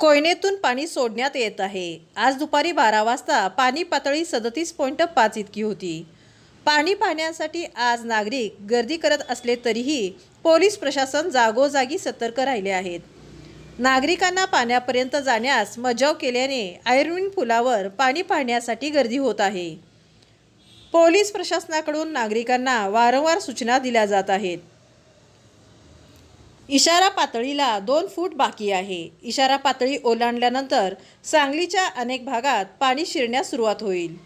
कोयनेतून पाणी सोडण्यात येत आहे. आज दुपारी बारा वाजता पाणी पातळी सदतीस पॉईंट पाच इतकी होती. पाणी पाहण्यासाठी आज नागरिक गर्दी करत असले तरीही पोलीस प्रशासन जागोजागी सतर्क राहिले आहेत. नागरिकांना पाण्यापर्यंत जाण्यास मजाव केल्याने आयर्विन पुलावर पाणी पाहण्यासाठी गर्दी होत आहे. पोलीस प्रशासनाकडून नागरिकांना वारंवार सूचना दिल्या जात आहेत. इशारा पातळीला दोन फूट बाकी आहे. इशारा पातळी ओलांडल्यानंतर सांगलीच्या अनेक भागात पाणी शिरण्यास सुरुवात होईल.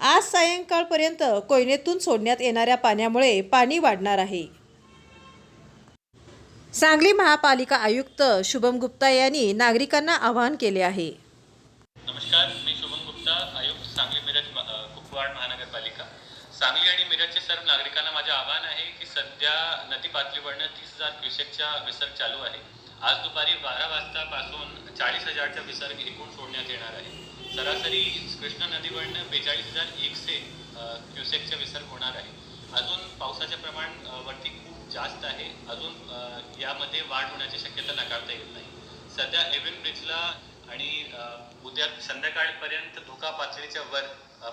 आज सायंकाळपर्यंत कोयनेतून सोडण्यात येणाऱ्या पाण्यामुळे पाणी वाढणार आहे. सांगली महापालिका आयुक्त शुभम गुप्ता यांनी नागरिकांना आवाहन केले आहे. नमस्कार मी शुभम गुप्ता आयुक्त सांगली मिरज कुपवाड महानगर मिरजचे सर्व नागरिकांना माझे आवाहन आहे की सध्या नदी पातळीवरनं तीस हजार क्युसेकचा विसर्ग चालू आहे. आज दुपारी बारा वाजतापासून चाळीस हजारचा विसर्ग एकूण सोडण्यात येणार आहे. सरासरी कृष्णा नदीवरनं बेचाळीस हजार एकशे क्युसेकचा विसर्ग होणार आहे. अजून पावसाचे प्रमाण वरती खूप जास्त आहे. अजून यामध्ये वाढ होण्याची शक्यता नाकारता येत नाही. सध्या एव्हन ब्रिजला आणि उद्या संध्याकाळपर्यंत धोका पातळीच्या वर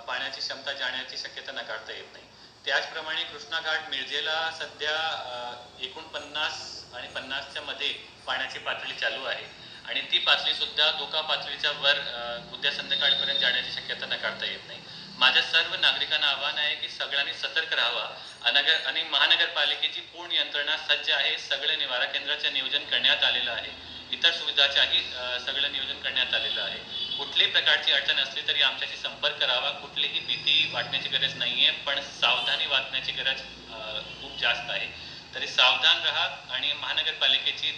पाण्याची क्षमता जाण्याची शक्यता नाकारता येत नाही. त्याचप्रमाणे कृष्णा घाट मिरजेला सध्या अ, एकोणपन्नास आणि पन्नासच्या मध्ये पाण्याची पातळी चालू आहे. आणि ती पातळी सुद्धा धोका पातळीच्या वर उद्या संध्याकाळपर्यंत जाण्याची शक्यता नाकारता येत नाही. माझ्या सर्व नागरिकांना आव्हान आहे की सगळ्यांनी सतर्क राहावा. अनगर आणि महानगरपालिकेची पूर्ण यंत्रणा सज्ज आहे. सगळे निवारा केंद्राचे नियोजन करण्यात आलेलं आहे. इतर सुविधाच्याही सगळं नियोजन करण्यात आलेलं आहे. कुठल्याही प्रकारची अडचण असली तरी आमच्याशी संपर्क करावा. कुठलीही भीती वाटण्याची गरज नाही आहे पण सावधानी वाटण्याची गरज खूप जास्त आहे. तरी सावधान राहा आणि महानगरपालिकेची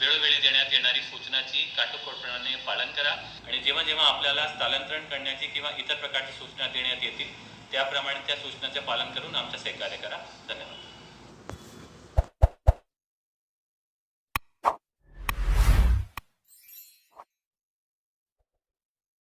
वेळोवेळी देण्यात येणारी सूचनाची काटोकोटपणाने पालन करा. आणि जेव्हा जेव्हा आपल्याला स्थलांतरण करण्याची किंवा इतर प्रकारची सूचना देण्यात येतील त्याप्रमाणे त्या सूचनाचे पालन करून आमचं सहकार्य करा. धन्यवाद.